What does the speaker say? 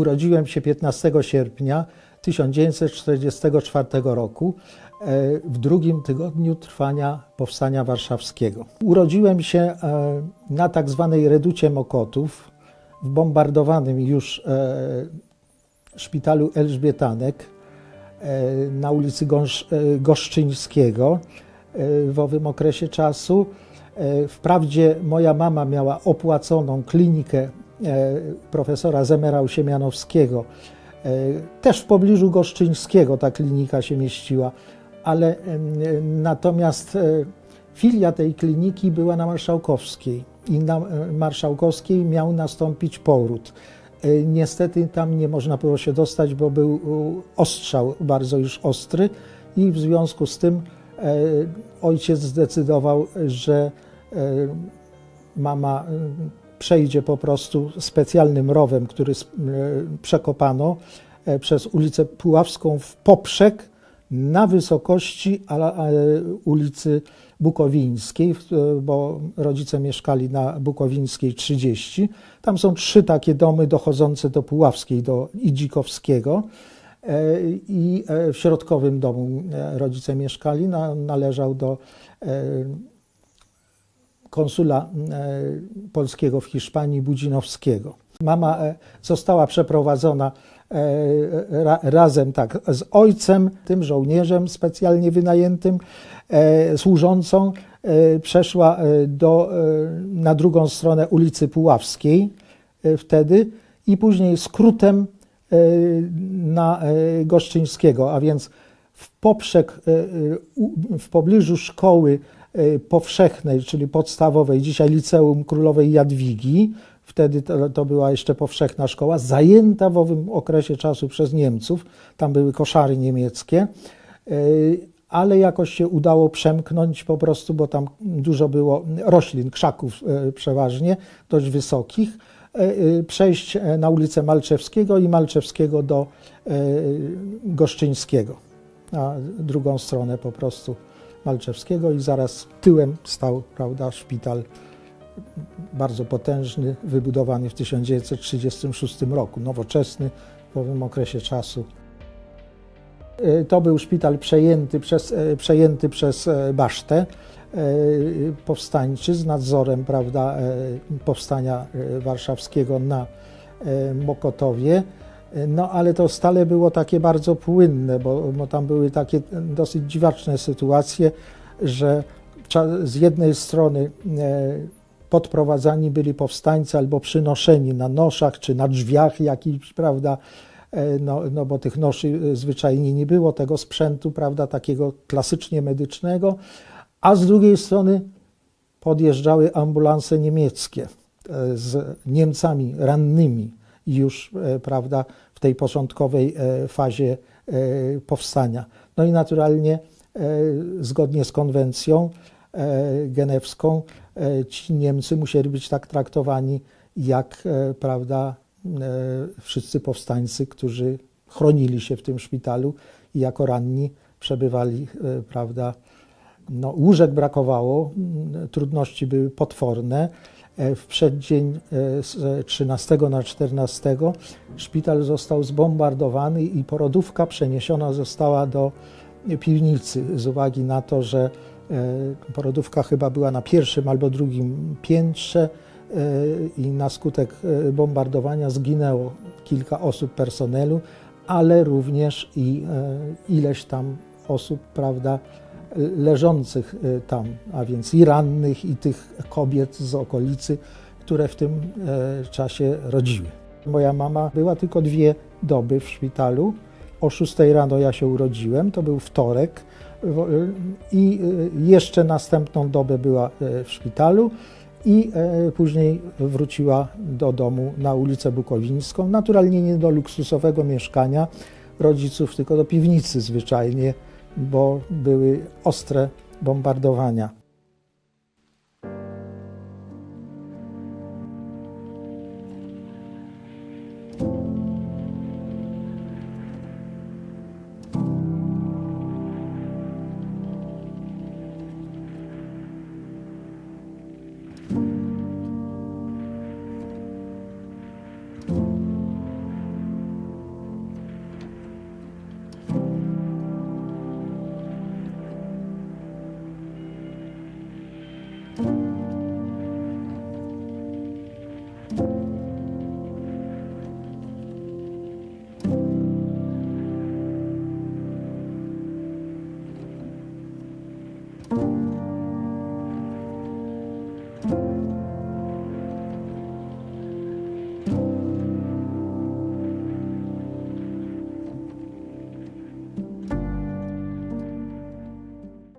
Urodziłem się 15 sierpnia 1944 roku e, w drugim tygodniu trwania Powstania Warszawskiego. Urodziłem się e, na tak zwanej Reducie Mokotów, w bombardowanym już e, szpitalu Elżbietanek na ulicy Goszczyńskiego w owym okresie czasu. Wprawdzie moja mama miała opłaconą klinikę profesora Zemera Siemianowskiego, e, też w pobliżu Goszczyńskiego ta klinika się mieściła, ale natomiast e, filia tej kliniki była na Marszałkowskiej i na e, Marszałkowskiej miał nastąpić poród. E, Niestety tam nie można było się dostać, bo był ostrzał bardzo już ostry i w związku z tym e, ojciec zdecydował, że e, mama e, przejdzie po prostu specjalnym rowem, który e, przekopano e, przez ulicę Puławską w poprzek na wysokości ulicy Bukowińskiej, e, bo rodzice mieszkali na Bukowińskiej 30. Tam są trzy takie domy dochodzące do Puławskiej do Idzikowskiego. I w środkowym domu rodzice mieszkali, na, należał do konsula e, polskiego w Hiszpanii Budzinowskiego. Mama e, została przeprowadzona e, ra, razem tak z ojcem, tym żołnierzem specjalnie wynajętym, służącą, przeszła do, na drugą stronę ulicy Puławskiej wtedy i później skrótem na Goszczyńskiego, a więc w poprzek, w pobliżu szkoły powszechnej, czyli podstawowej, dzisiaj Liceum Królowej Jadwigi, wtedy to, to była jeszcze powszechna szkoła, zajęta w owym okresie czasu przez Niemców, tam były koszary niemieckie, e, ale jakoś się udało przemknąć po prostu, bo tam dużo było roślin, krzaków e, przeważnie, dość wysokich, przejść e, na ulicę Malczewskiego i Malczewskiego do e, Goszczyńskiego, na drugą stronę po prostu Malczewskiego i zaraz tyłem stał, prawda, szpital bardzo potężny, wybudowany w 1936 roku, nowoczesny w owym okresie czasu. E, To był szpital przejęty przez, e, przejęty przez e, Basztę powstańczy z nadzorem prawda, powstania warszawskiego na Mokotowie. No ale to stale było takie bardzo płynne, bo, bo tam były takie dosyć dziwaczne sytuacje, że z jednej strony e, podprowadzani byli powstańcy albo przynoszeni na noszach czy na drzwiach jakichś, prawda, E, no, no bo tych noszy e, zwyczajnie nie było, tego sprzętu, prawda, takiego klasycznie medycznego, a z drugiej strony podjeżdżały ambulanse niemieckie z Niemcami rannymi już, e, prawda, w tej początkowej e, fazie e, powstania. No i naturalnie zgodnie z konwencją genewską ci Niemcy musieli być tak traktowani jak, prawda, wszyscy powstańcy, którzy chronili się w tym szpitalu i jako ranni przebywali, prawda, no, łóżek brakowało, trudności były potworne. E, W przeddzień e, z 13 na 14 szpital został zbombardowany i porodówka przeniesiona została do piwnicy z uwagi na to, że e, porodówka chyba była na pierwszym albo drugim piętrze e, i na skutek e, bombardowania zginęło kilka osób personelu, ale również i e, ileś tam osób, prawda, leżących e, tam, a więc i rannych, i tych kobiet z okolicy, które w tym e, czasie rodziły. Moja mama była tylko dwie doby w szpitalu. O 6 rano ja się urodziłem, to był wtorek, wo- i e, jeszcze następną dobę była e, w szpitalu i e, później wróciła do domu na ulicę Bukowińską. Naturalnie nie do luksusowego mieszkania rodziców, tylko do piwnicy zwyczajnie, bo były ostre bombardowania.